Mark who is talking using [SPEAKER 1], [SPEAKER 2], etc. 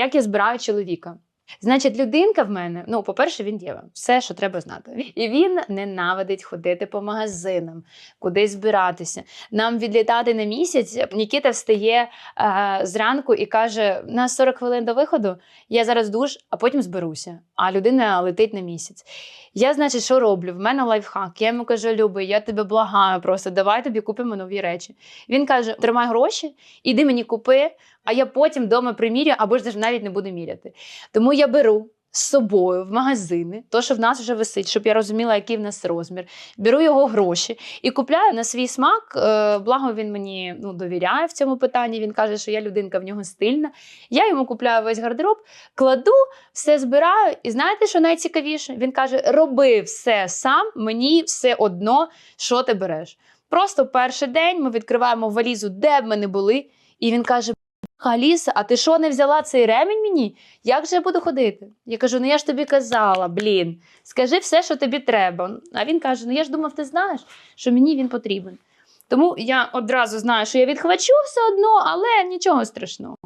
[SPEAKER 1] Як я збираю чоловіка? Значить, людинка в мене, ну, по-перше, він дєва, все, що треба знати. І він ненавидить ходити по магазинам, кудись збиратися. Нам відлітати на місяць. Нікіта встає е, зранку і каже: на 40 хвилин до виходу, я зараз душ, а потім зберуся. А людина летить на місяць. Я, значить, що роблю? В мене лайфхак. Я йому кажу: Любий, я тебе благаю, просто давай тобі купимо нові речі. Він каже: тримай гроші, іди мені купи, а я потім вдома примірю, або ж навіть не буду міряти. Тому я беру з собою в магазини, то, що в нас вже висить, щоб я розуміла, який в нас розмір. Беру його гроші і купляю на свій смак. Е, Благо він мені ну, довіряє в цьому питанні. Він каже, що я людинка в нього стильна. Я йому купляю весь гардероб, кладу, все збираю. І знаєте, що найцікавіше? Він каже: роби все сам, мені все одно, що ти береш. Просто перший день ми відкриваємо валізу, де б ми не були, і він каже: Аліса, а ти що не взяла цей ремінь мені? Як же я буду ходити? Я кажу: ну я ж тобі казала, блін, скажи все, що тобі треба. А він каже: Ну я ж думав, ти знаєш, що мені він потрібен. Тому я одразу знаю, що я відхвачу все одно, але нічого страшного.